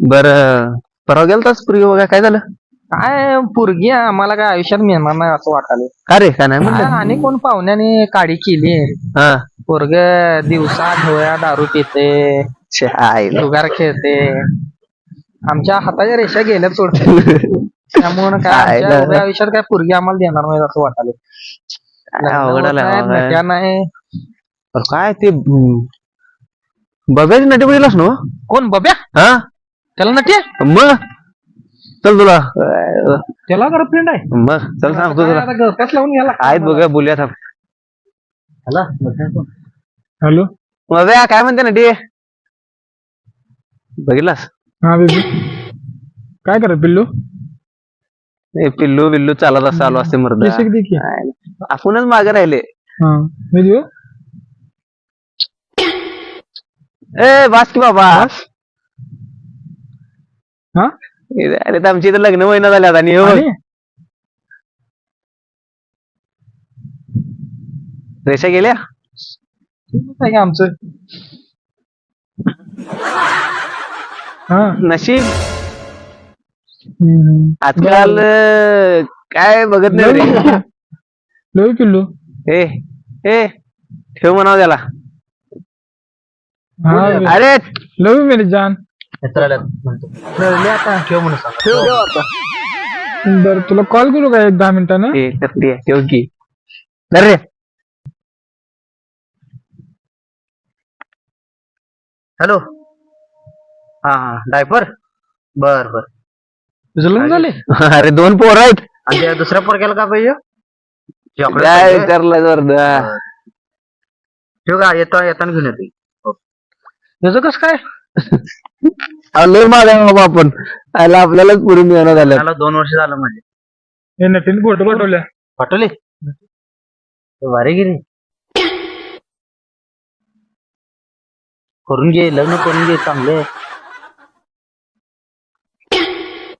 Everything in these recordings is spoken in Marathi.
बर परवा गेलतास पूर्वी बघा काय झालं? काय पोरगी आम्हाला काय आयुष्यात मिळणार नाही असं वाटायला का रे? काय नाही म्हणलं? आणि कोण पाहुण्याने काडी केली हा. पोरग दिवसा ढोळ्या दारू पिते छे, आईला. जुगार खेळते. आमच्या हाताच्या रेषा गेल्या सोड त्यामुळे काय आमच्या आईला. उभ्या आयुष्यात काय पोरगी आम्हाला देणार नाही असं वाटायला काय अवघड आलंय नाही, काय ते बब्याची नटी बघितलास ना? कोण बब्या? हा? त्याला नटे? मग? चल तुला. त्याला गर्लफ्रेंड आहे. मग चल सांगतो तुला आता गळफास लावून घ्यायला आहेत बघा बोलूया थांब. हॅलो? बब्या काय म्हणते नटी? बघितलास? हा बेबी काय करत पिल्लू? ए, पिल्लू बिल्लू चालत असं आलो असते मर्द. केस दे की. आपणच मागे राहिले. हा मी देऊ? ए बास की बाबा. हा? अरे तर आमची इथं लग्न महिना झाले आता आणि हो? रेषा गेल्या? आहे आमचं. हा. नशीब? हम्म. आजकाल अं, काय बघत नाही रे. पिल्लू. ए ए ठेव म्हणाव त्याला. अरे लव मेरी जान. रडले आता ठेव म्हणून सांगा. ठेव ठेव आता. बर तुला कॉल करू का एक दहा मिनिटानं? करते ठेव की. अरे हॅलो. हा हा डायपर? बर बर. तुझं लग्न झाले अरे दोन पोर आहेत. आणि त्या दुसऱ्या पोरग्याला का पाहिजे? चॉकलेट काय पाहिजे? विचारलं वर्धा ठेव का येता येताना घेऊन येते त्याचं कसं काय? आलोय माझ्या बाबा आपण. आला आपल्यालाच पुरी मिळणार झाल्या मला दोन वर्ष झालं म्हणजे. हे नटीन फोटो पाठवल्या. पाठवले? वारे गिरी करून घे लग्न करून घे चांगले.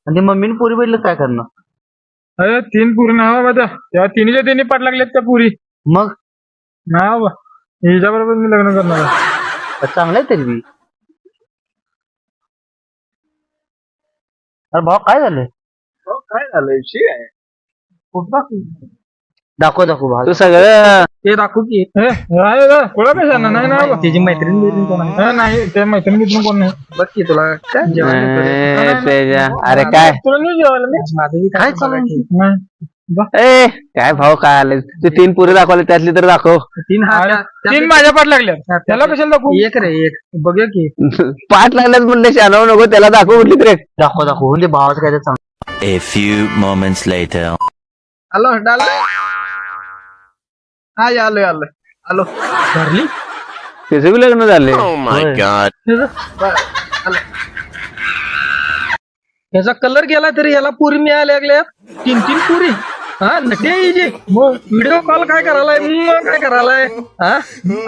आणि ते मम्मीने पोरी बैठलं काय करणार? अरे तीन पुरी ना बाबा त्या. त्या तिन्हीच्या तिन्ही पाठ लागल्यात त्या पुरी. मग? ना बाबा. हिच्या बरोबर मी लग्न करणार आहे. चांगलं आहे तरी बी अरे भाऊ काय झालंय काय झालं विषय आहे दाखव दाखव भाऊ तू सगळं ते दाखवू की? कोणा पैसा ना नाही ना बाबा. त्याची मैत्रीण बित्रीण कोण आहे? हा, नाही त्या मैत्रिणी बित्रिणी कोण नाही बघ की तुला काय जेवण. ए. अरे काय तुला नाही जेवायला मी माझं बी काय काय चालू आहे? नाही ए काय भाव काय आले? तू तीन पुरी दाखवले त्यातली तर दाखव. तीन हा त्या- तीन माझ्या पाठ लागल्यात. त्याला कशाला दाखवू? एक रे एक. बघूया की पाठ लागल्यात म्हणले शानव नको त्याला दाखव म्हटली तर. दाखव दाखव म्हणजे भावाचं काय चांगलं A few moments later. आलो डाल. हा आलोय आलोय. आलो. धरली त्याचे बी लग्न झाले. My god. याचा कलर गेला तरी याला पुरी मिळायला लागल्या तीन तीन पुरी. हा नटे हिजे व्हिडिओ कॉल काय करायलाय? मग काय करायलाय? हा?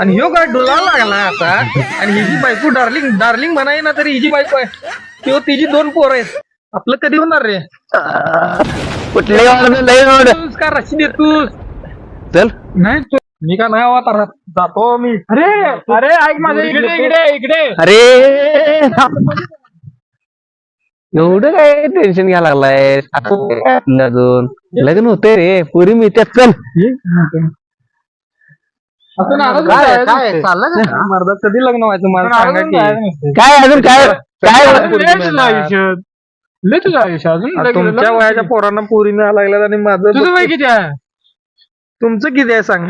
आणि ह्यो काय डोला लागलाय आता? आणि हिची बायको डार्लिंग डार्लिंग म्हणाय ना तरी हिची बायको आहे किंवा तिची दोन पोर आहेत. आपलं कधी होणार रे? कुठले लय का रशी देतोस. चल. नाही तू- मी का नाही आता जातो मी. अरे अरे ऐक माझं इकडे इकडे इकडे अरे. एवढं काय टेन्शन घ्यायला लागलाय? आपलं अजून. लग्न होतंय रे. पुरी मी त्यात चल असं नाराज काय होताय. चाललं का? मर्दा कधी लग्न व्हायचं? मला सांगा की. काय अजून? काय? काय? लय तुझं आयुष्य लय तुझं आयुष्य अजून आता लग्न- तुमच्या लग्न- वयाच्या पोरांना पोरी मिळायला लागल्यात आणि माझं तुझं वय किती आहे? तुमचं किती आहे सांग.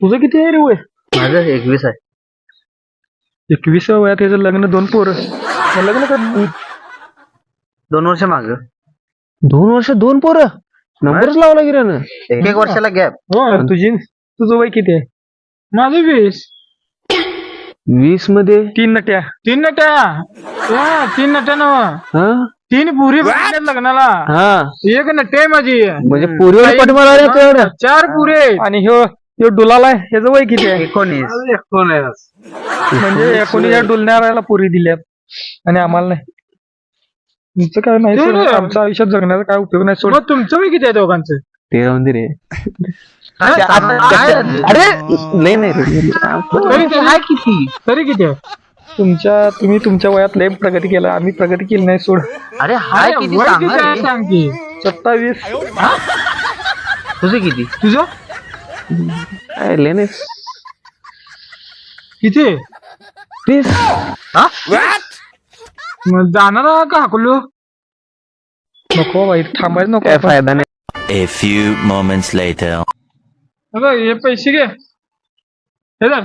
तुझं किती आहे रे वय? माझं एकवीस आहे. एकवीस वयात त्याचं लग्न दोन पोरं. लग्न कर. दोन वर्ष माग. दोन वर्ष दोन पोरं? नंबरच लावला गिरानं एक एक वर्षाला गॅप तर तुझी तुझं वय किती आहे? माझं वीस. वीसमध्ये? तीन नट्या. तीन नट्या? या, तीन नट्या ना हा? तीन पुरी लग्नाला. हा. एक नट्या आहे माझी. म्हणजे पुरीवर पट तेवढं चार पुरे आणि ह्यो ह्यो डुलाला आहे. ह्याचं वय किती आहे? एकोणीस. म्हणजे एकोणीच्या डुलणाऱ्याला पुरी दिल्यात. आणि आम्हाला नाही. तुमचं काय नाही. आमच्या आयुष्यात जगण्याचा काय उपयोग नाही सोड. मग तुमचं वय किती आहे दोघांचं? ते राहून दे रे. काय आता- काय अरे! नाही नाही रे तरी किती? तरी किती आहे? तुमच्या तुम्ही तुमच्या वयात लय प्रगती केला. आम्ही प्रगती केली नाही सोड. अरे हाय अरे, किती वय सांग किती आहे रे. सांग की? सत्तावीस. तुझं किती? तुझं? काय लेनेस किती? तीस. मग जाणार का हाकलो? नको वाईट थांबायचं नको काय. फायदा नाही. A few moments later. बघ, हे पैसे घे. हे धर.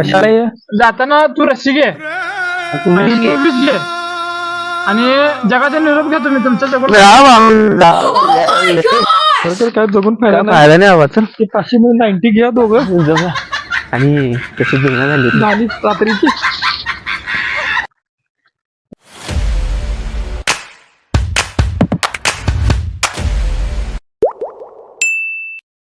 कशाला हे? जाताना तू रस्सी घे. आणि घे. तू घे. आणि जगाचा निरोप घ्या तुम्ही तुमच्या जवळ. खरं तर काय जगून फायदा काय नाही. फायदा नाही बाबा चल ते पाचशे मिळून नाईन्टी घ्या दोघं. आणि तशी जुळणा झाली झाली रात्रीची.